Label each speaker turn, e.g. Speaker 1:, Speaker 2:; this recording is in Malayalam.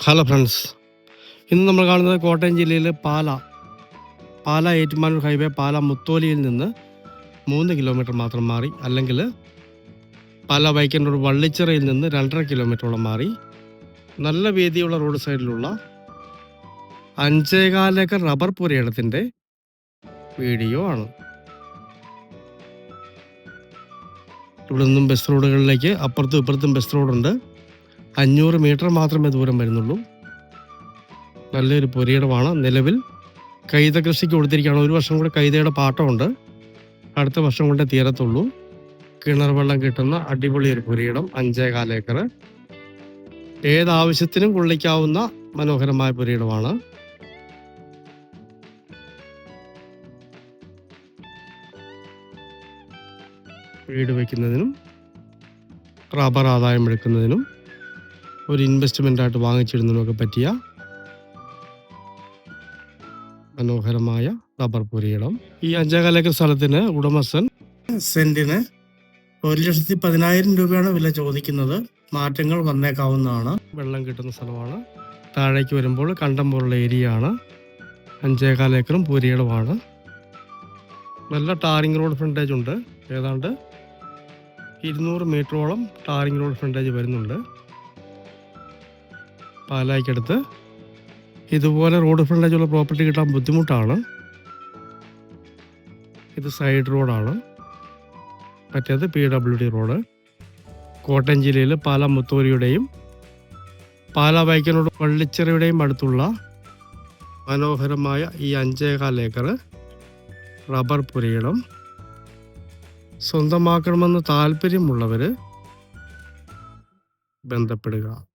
Speaker 1: ഹലോ ഫ്രണ്ട്സ് ഇന്ന് നമ്മൾ കാണുന്നത് കോട്ടയം ജില്ലയിലെ പാല പാല ഏറ്റുമാനൂർ ഹൈവേ പാല മുത്തോലിയിൽ നിന്ന് മൂന്ന് കിലോമീറ്റർ മാത്രം മാറി അല്ലെങ്കിൽ പാല വൈക്കൻ റോഡ് വള്ളിച്ചിറയിൽ നിന്ന് രണ്ടര കിലോമീറ്ററോളം മാറി. നല്ല വീതിയുള്ള റോഡ് സൈഡിലുള്ള അഞ്ചേകാലേക്കർ റബ്ബർ പുരയിടത്തിന്റെ വീഡിയോ ആണ്. ഇവിടെ നിന്നും ബസ് റോഡുകളിലേക്ക് അപ്പുറത്തും ഇപ്പുറത്തും ബസ് റോഡുണ്ട് അഞ്ഞൂറ് മീറ്റർ മാത്രമേ ദൂരം വരുന്നുള്ളൂ. നല്ലൊരു പുരയിടമാണ് നിലവിൽ. കൈത കൃഷിക്ക് കൊടുത്തിരിക്കുകയാണ്. ഒരു വർഷം കൂടെ കൈതയുടെ പാട്ടമുണ്ട്. അടുത്ത വർഷം കൊണ്ട് തീരത്തുള്ളൂ. കിണർ വെള്ളം കിട്ടുന്ന അടിപൊളി ഒരു പുരയിടം അഞ്ചേ ഏക്കർ. ഏതാവശ്യത്തിനും കൊള്ളിക്കാവുന്ന മനോഹരമായ പുരയിടമാണ്. വീട് വയ്ക്കുന്നതിനും റബ്ബർ ആദായം എടുക്കുന്നതിനും ഒരു ഇൻവെസ്റ്റ്മെന്റായിട്ട് വാങ്ങിച്ചിടുന്നതിനൊക്കെ പറ്റിയ മനോഹരമായ റബ്ബർ പുരയിടം. ഈ അഞ്ചേകാൽ ഏക്കർ സ്ഥലത്തിന് ഉടമസ്ഥൻ സെന്റിന് ഒരു ലക്ഷത്തി പതിനായിരം രൂപയാണ് വില ചോദിക്കുന്നത്. മാറ്റങ്ങൾ വന്നേക്കാവുന്നതാണ്. വെള്ളം കിട്ടുന്ന സ്ഥലമാണ്. താഴേക്ക് വരുമ്പോൾ കണ്ടം പോലുള്ള ഏരിയ ആണ് അഞ്ചേകാൽ ഏക്കറും പുരയിടമാണ്. നല്ല ടാറിംഗ് റോഡ് ഫ്രണ്ടേജ് ഉണ്ട്. ഏതാണ്ട് ഇരുന്നൂറ് മീറ്ററോളം ടാറിംഗ് റോഡ് ഫ്രണ്ടേജ് വരുന്നുണ്ട്. പാലായ്ക്കടുത്ത് ഇതുപോലെ റോഡ് ഫ്രണ്ടേജുള്ള പ്രോപ്പർട്ടി കിട്ടാൻ ബുദ്ധിമുട്ടാണ്. ഇത് സൈഡ് റോഡാണ്. മറ്റേത് P W D road. Kottayam ജില്ലയിൽ പാല മുത്തോരിയുടെയും പാല വൈക്കനോട് വള്ളിച്ചിറയുടെയും അടുത്തുള്ള മനോഹരമായ ഈ അഞ്ചേകാൽ ഏക്കർ റബ്ബർ പുരയിടം. സ്വന്തമാക്കണമെന്ന് താല്പര്യമുള്ളവർ ബന്ധപ്പെടുക.